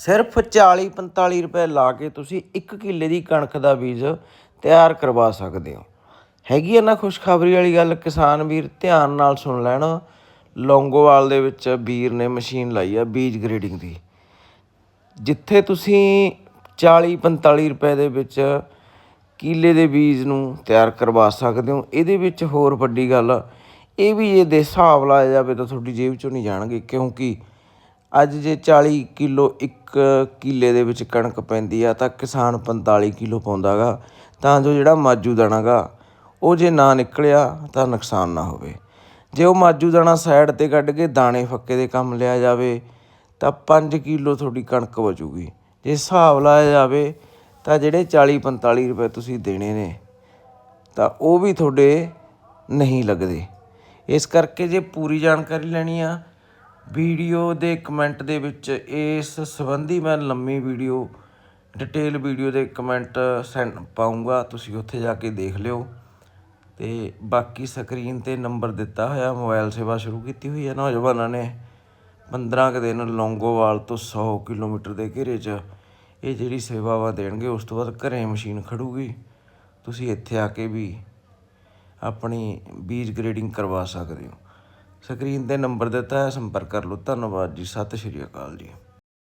ਸਿਰਫ 40 45 ਰੁਪਏ ਲਾ ਕੇ ਤੁਸੀਂ 1 ਕਿੱਲੇ ਦੀ ਕਣਕ ਦਾ ਬੀਜ ਤਿਆਰ ਕਰਵਾ ਸਕਦੇ ਹੋ। ਹੈਗੀ ਹੈ ਨਾ ਖੁਸ਼ਖਬਰੀ ਵਾਲੀ ਗੱਲ? ਕਿਸਾਨ ਵੀਰ, ਧਿਆਨ ਨਾਲ ਸੁਣ ਲੈਣ। ਲੌਂਗੋਵਾਲ ਦੇ ਵਿੱਚ ਵੀਰ ਨੇ ਮਸ਼ੀਨ ਲਾਈ ਆ ਬੀਜ ਗ੍ਰੇਡਿੰਗ ਦੀ। ਜਿੱਥੇ ਤੁਸੀਂ 40 45 ਰੁਪਏ ਦੇ ਵਿੱਚ ਕੀਲੇ ਦੇ ਬੀਜ ਨੂੰ ਤਿਆਰ ਕਰਵਾ ਸਕਦੇ ਹੋ, ਇਹਦੇ ਵਿੱਚ ਹੋਰ ਵੱਡੀ ਗੱਲ, ਇਹ ਵੀ ਜੇ ਦੇ ਹਿਸਾਬ ਲਾਇਆ ਜਾਵੇ ਤਾਂ ਤੁਹਾਡੀ ਜੇਬ ਚੋਂ ਨਹੀਂ ਜਾਣਗੇ, ਕਿਉਂਕਿ ਅੱਜ ਜੇ 40 ਕਿਲੋ ਇੱਕ ਕਿੱਲੇ ਦੇ ਵਿੱਚ ਕਣਕ ਪੈਂਦੀ ਆ ਤਾਂ ਕਿਸਾਨ 45 ਕਿਲੋ ਪਾਉਂਦਾਗਾ, ਤਾਂ ਜੋ ਜਿਹੜਾ ਮਾਜੂ ਦਾਣਾ ਗਾ, ਉਹ ਜੇ ਨਾ ਨਿਕਲਿਆ ਤਾਂ ਨੁਕਸਾਨ ਨਾ ਹੋਵੇ। ਜੇ ਉਹ ਮਾਜੂ ਦਾਣਾ ਸਾਈਡ ਤੇ ਕੱਢ ਕੇ ਦਾਣੇ ਫੱਕੇ ਦੇ ਕੰਮ ਲਿਆ ਜਾਵੇ, ਤਾਂ 5 ਕਿਲੋ ਤੁਹਾਡੀ ਕਣਕ ਬਚੂਗੀ। ਜੇ ਹਿਸਾਬ ਲਾਇਆ ਜਾਵੇ, ਤਾਂ ਜਿਹੜੇ 40 45 ਰੁਪਏ ਤੁਸੀਂ ਦੇਣੇ ਨੇ, ਤਾਂ ਉਹ ਵੀ ਤੁਹਾਡੇ ਨਹੀਂ ਲੱਗਦੇ। ਇਸ ਕਰਕੇ ਜੇ ਪੂਰੀ ਜਾਣਕਾਰੀ ਲੈਣੀ ਆ ਵੀਡੀਓ ਦੇ ਕਮੈਂਟ ਦੇ ਵਿੱਚ ਇਸ ਸੰਬੰਧੀ ਮੈਂ ਲੰਮੀ ਵੀਡੀਓ ਡਿਟੇਲ ਵੀਡੀਓ ਦੇ ਕਮੈਂਟ ਸੈਂਡ ਪਾਉਂਗਾ ਤੁਸੀਂ ਉੱਥੇ ਜਾ ਕੇ ਦੇਖ ਲਿਓ। ਤੇ ਬਾਕੀ ਸਕਰੀਨ ਤੇ ਨੰਬਰ ਦਿੱਤਾ ਹੋਇਆ, ਮੋਬਾਈਲ ਸੇਵਾ ਸ਼ੁਰੂ ਕੀਤੀ ਹੋਈ ਹੈ ਨੌਜਵਾਨਾਂ ਨੇ। 15 ਕੁ ਦਿਨ ਲੌਂਗੋਵਾਲ ਤੋਂ 100 ਕਿਲੋਮੀਟਰ ਦੇ ਘੇਰੇ 'ਚ ਇਹ ਜਿਹੜੀ ਸੇਵਾਵਾਂ ਦੇਣਗੇ, ਉਸ ਤੋਂ ਬਾਅਦ ਘਰੇ ਮਸ਼ੀਨ ਖੜੂਗੀ। ਤੁਸੀਂ ਇੱਥੇ ਆ ਕੇ ਵੀ ਆਪਣੀ ਬੀਜ ਗ੍ਰੇਡਿੰਗ ਕਰਵਾ ਸਕਦੇ ਹੋ। ਸਕਰੀਨ ਤੇ ਨੰਬਰ ਦਿੱਤਾ ਹੈ ਸੰਪਰਕ ਕਰ ਲਓ। ਧੰਨਵਾਦ ਜੀ ਸਤਿ ਸ਼੍ਰੀ ਅਕਾਲ ਜੀ।